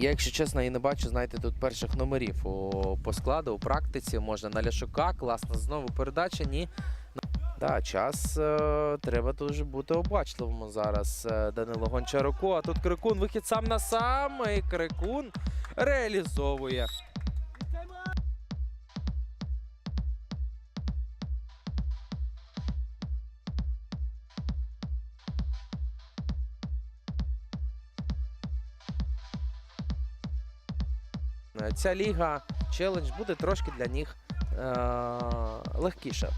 Я, якщо чесно, і не бачу, знаєте, тут перших номерів у, по складу у практиці. Можна на Ляшука, класна знову передача. Ні. Да, час е, треба дуже бути обачливим зараз. Е, Данило Гончаруку. А тут Крикун вихід сам на сам. І Крикун реалізовує. Ця ліга челендж буде трошки для них е, легкіше.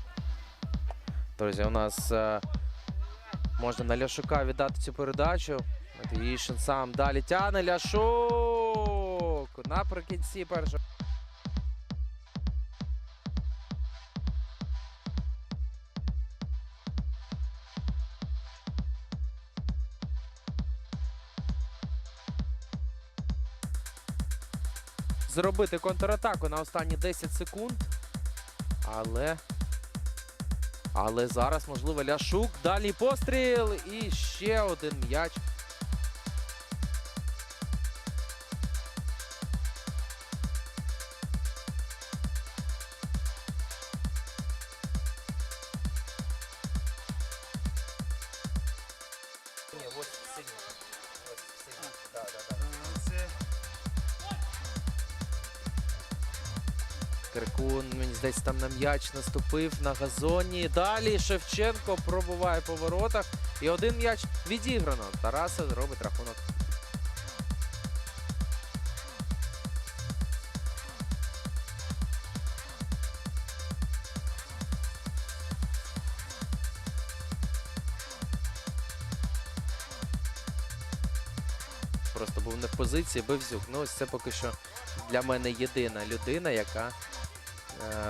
Друзі, у нас е, можна на Ляшука віддати цю передачу. Матвіїшин сам далі тяне Ляшук. Наприкінці першого. Зробити контратаку на останні 10 секунд. Але. Але зараз, можливо, Ляшук. Далі постріл. І ще один м'яч. Ось синій. Киркун, мені здається, там на м'яч наступив на газоні. Далі Шевченко пробуває по воротах. І один м'яч відіграно. Тараса робить рахунок. Просто був не в позиції, Бевзюк. Ну, ось це поки що для мене єдина людина, яка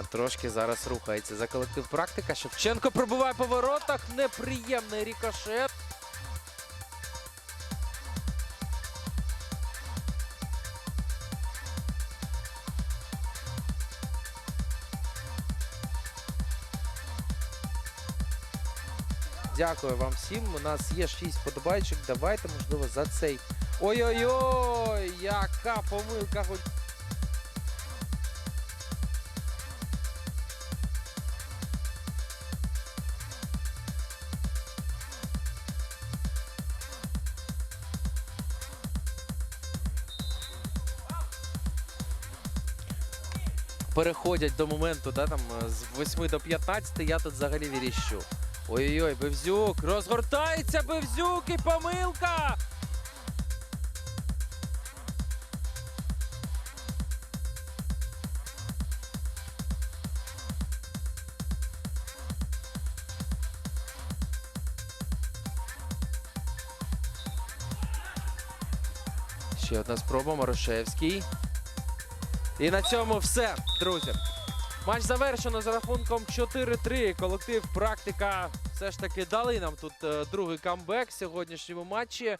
трошки зараз рухається за колектив практика. Шевченко пробиває по воротах. Неприємний рікошет. Дякую вам всім. У нас є 6 подобайчик. Давайте, можливо, за цей. Ой-ой-ой! Яка помилка! Переходять до моменту, да, там е, з 8 до 15, я тут взагалі віріщу. Ой-ой-ой, Бевзюк, розгортається Бевзюк і помилка! Ще одна спроба, Морошевський. І на цьому все, друзі. Матч завершено за рахунком 4-3. Колектив практика все ж таки дали нам тут е, другий камбек в сьогоднішньому матчі.